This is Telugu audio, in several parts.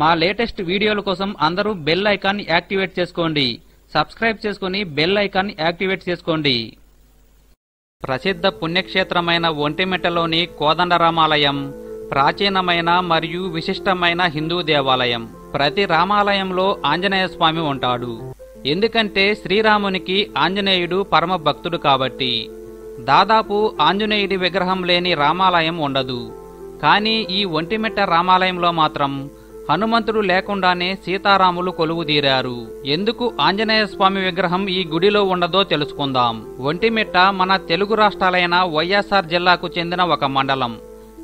మా లేటెస్ట్ వీడియోల కోసం అందరూ బెల్ ఐకాన్ యాక్టివేట్ చేసుకోండి. సబ్స్క్రైబ్ చేసుకుని బెల్ ఐకాన్ యాక్టివేట్ చేసుకోండి. ప్రసిద్ధ పుణ్యక్షేత్రమైన ఒంటిమిట్టలోని కోదండరామాలయం ప్రాచీనమైన మరియు విశిష్టమైన హిందూ దేవాలయం. ప్రతి రామాలయంలో ఆంజనేయ స్వామి ఉంటాడు. ఎందుకంటే శ్రీరామునికి ఆంజనేయుడు పరమ భక్తుడు కాబట్టి. దాదాపు ఆంజనేయుడి విగ్రహం లేని రామాలయం ఉండదు. కానీ ఈ ఒంటిమిట్ట రామాలయంలో మాత్రం హనుమంతుడు లేకుండానే సీతారాములు కొలువుదీరారు. ఎందుకు ఆంజనేయ స్వామి విగ్రహం ఈ గుడిలో ఉండదో తెలుసుకుందాం. ఒంటిమిట్ట మన తెలుగు రాష్ట్రాలైన వైఎస్ఆర్ జిల్లాకు చెందిన ఒక మండలం.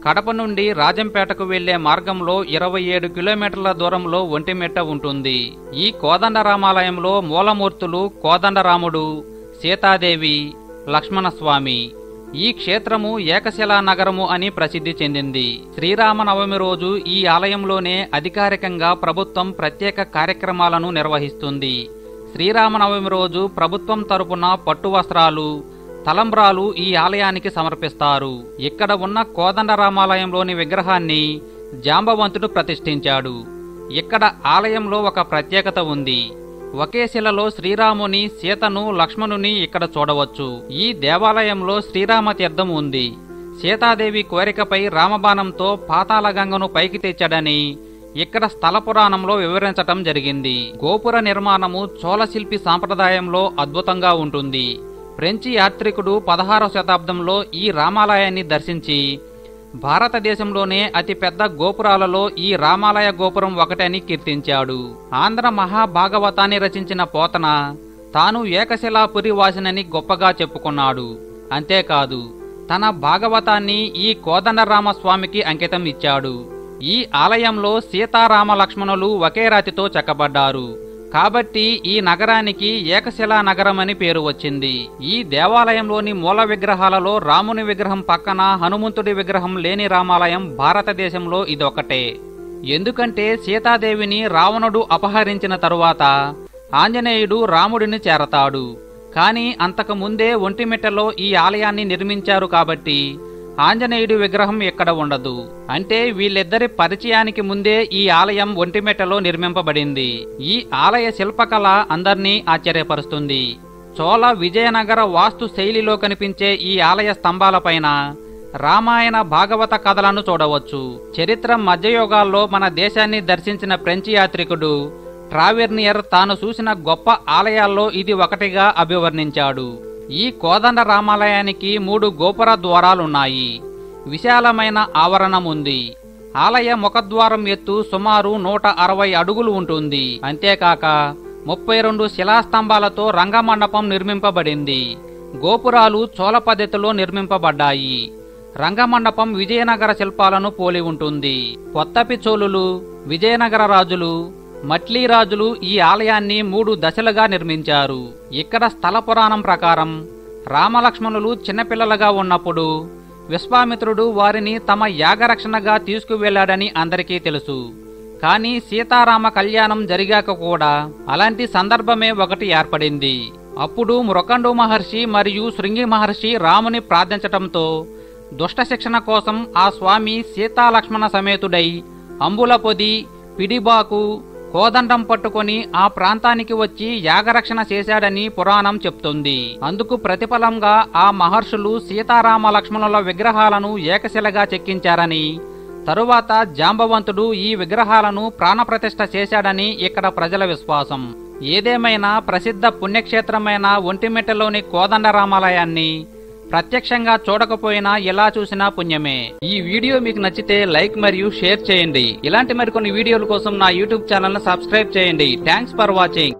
కడప నుండి రాజంపేటకు వెళ్ళే మార్గంలో ఇరవై ఏడు కిలోమీటర్ల దూరంలో ఒంటిమిట్ట ఉంటుంది. ఈ కోదండరామాలయంలో మూలమూర్తులు కోదండరాముడు సీతాదేవి లక్ష్మణస్వామి. ఈ క్షేత్రము ఏకశిలా నగరము అని ప్రసిద్ధి చెందింది. శ్రీరామనవమి రోజు ఈ ఆలయంలోనే అధికారికంగా ప్రభుత్వం ప్రత్యేక కార్యక్రమాలను నిర్వహిస్తుంది. శ్రీరామనవమి రోజు ప్రభుత్వం తరపున పట్టు వస్త్రాలు తలంబ్రాలు ఈ ఆలయానికి సమర్పిస్తారు. ఇక్కడ ఉన్న కోదండరామాలయంలోని విగ్రహాన్ని జాంబవంతుడు ప్రతిష్ఠించాడు. ఇక్కడ ఆలయంలో ఒక ప్రత్యేకత ఉంది. ఒకే శిలలో శ్రీరాముని సీతను లక్ష్మణుని ఇక్కడ చూడవచ్చు. ఈ దేవాలయంలో శ్రీరామ తీర్థం ఉంది. సీతాదేవి కోరికపై రామబాణంతో పాతాళగంగను పైకి తెచ్చాడని ఇక్కడ స్థల పురాణంలో వివరించటం జరిగింది. గోపుర నిర్మాణము చోళశిల్పి సాంప్రదాయంలో అద్భుతంగా ఉంటుంది. ఫ్రెంచి యాత్రికుడు పదహారవ శతాబ్దంలో ఈ రామాలయాన్ని దర్శించి భారతదేశంలోనే అతిపెద్ద గోపురాలలో ఈ రామాలయ గోపురం ఒకటని కీర్తించాడు. ఆంధ్ర మహాభాగవతాన్ని రచించిన పోతన తాను ఏకశిలాపురి వాసినని గొప్పగా చెప్పుకున్నాడు. అంతేకాదు తన భాగవతాన్ని ఈ కోదండరామస్వామికి అంకితం ఇచ్చాడు. ఈ ఆలయంలో సీతారామ లక్ష్మణులు ఒకే రాతితో చెక్కబడ్డారు. కాబట్టి ఈ నగరానికి ఏకశిలా నగరం అని పేరు వచ్చింది. ఈ దేవాలయంలోని మూల విగ్రహాలలో రాముని విగ్రహం పక్కన హనుమంతుడి విగ్రహం లేని రామాలయం భారతదేశంలో ఇదొకటే. ఎందుకంటే సీతాదేవిని రావణుడు అపహరించిన తరువాత ఆంజనేయుడు రాముడిని చేరతాడు. కాని అంతకు ముందే ఒంటిమిట్టలో ఈ ఆలయాన్ని నిర్మించారు కాబట్టి ఆంజనేయుడి విగ్రహం ఇక్కడ ఉండదు. అంటే వీళ్ళిద్దరి పరిచయానికి ముందే ఈ ఆలయం ఒంటిమెట్టలో నిర్మింపబడింది. ఈ ఆలయ శిల్పకళ అందర్నీ ఆశ్చర్యపరుస్తుంది. చోళ విజయనగర వాస్తు శైలిలో కనిపించే ఈ ఆలయ స్తంభాలపైన రామాయణ భాగవత కథలను చూడవచ్చు. చరిత్ర మధ్యయుగాల్లో మన దేశాన్ని దర్శించిన ఫ్రెంచి యాత్రికుడు ట్రావెర్నియర్ తాను చూసిన గొప్ప ఆలయాల్లో ఇది ఒకటిగా అభివర్ణించాడు. ఈ కోదండ రామాలయానికి మూడు గోపుర ద్వారాలున్నాయి. విశాలమైన ఆవరణం ఉంది ఆలయ ముఖద్వారం ఎత్తు సుమారు నూట అరవై అడుగులు ఉంటుంది. అంతేకాక ముప్పై రెండు శిలాస్తంభాలతో రంగమండపం నిర్మింపబడింది. గోపురాలు చోళ పద్ధతిలో నిర్మింపబడ్డాయి. రంగమండపం విజయనగర శిల్పాలను పోలి ఉంటుంది. కొత్తపి చోళులు విజయనగర రాజులు మట్లీ రాజులు ఈ ఆలయాన్ని మూడు దశలుగా నిర్మించారు. ఇక్కడ స్థల పురాణం ప్రకారం రామలక్ష్మణులు చిన్నపిల్లలుగా ఉన్నప్పుడు విశ్వామిత్రుడు వారిని తమ యాగరక్షణగా తీసుకువెళ్ళాడని అందరికీ తెలుసు. కానీ సీతారామ కళ్యాణం జరిగాక కూడా అలాంటి సందర్భమే ఒకటి ఏర్పడింది. అప్పుడు మృకండు మహర్షి మరియు శృంగి మహర్షి రాముని ప్రార్థించటంతో దుష్ట శిక్షణ కోసం ఆ స్వామి సీతాలక్ష్మణ సమేతుడై అంబుల పొది పిడిబాకు కోదండం పట్టుకొని ఆ ప్రాంతానికి వచ్చి యాగరక్షణ చేశాడని పురాణం చెప్తుంది. అందుకు ప్రతిఫలంగా ఆ మహర్షులు సీతారామ లక్ష్మణుల విగ్రహాలను ఏకశిలగా చెక్కించారని తరువాత జాంబవంతుడు ఈ విగ్రహాలను ప్రాణప్రతిష్ఠ చేశాడని ఇక్కడ ప్రజల విశ్వాసం. ఏదేమైనా ప్రసిద్ధ పుణ్యక్షేత్రమైన ఒంటిమిట్టలోని కోదండరామాలయాన్ని ప్రత్యక్షంగా చూడకపోయినా ఎలా చూసినా పుణ్యమే. ఈ వీడియో మీకు నచ్చితే లైక్ మరియు షేర్ చేయండి. ఇలాంటి మరికొన్ని వీడియోల కోసం నా యూట్యూబ్ ఛానల్ సబ్స్క్రైబ్ చేయండి. Thanks for watching.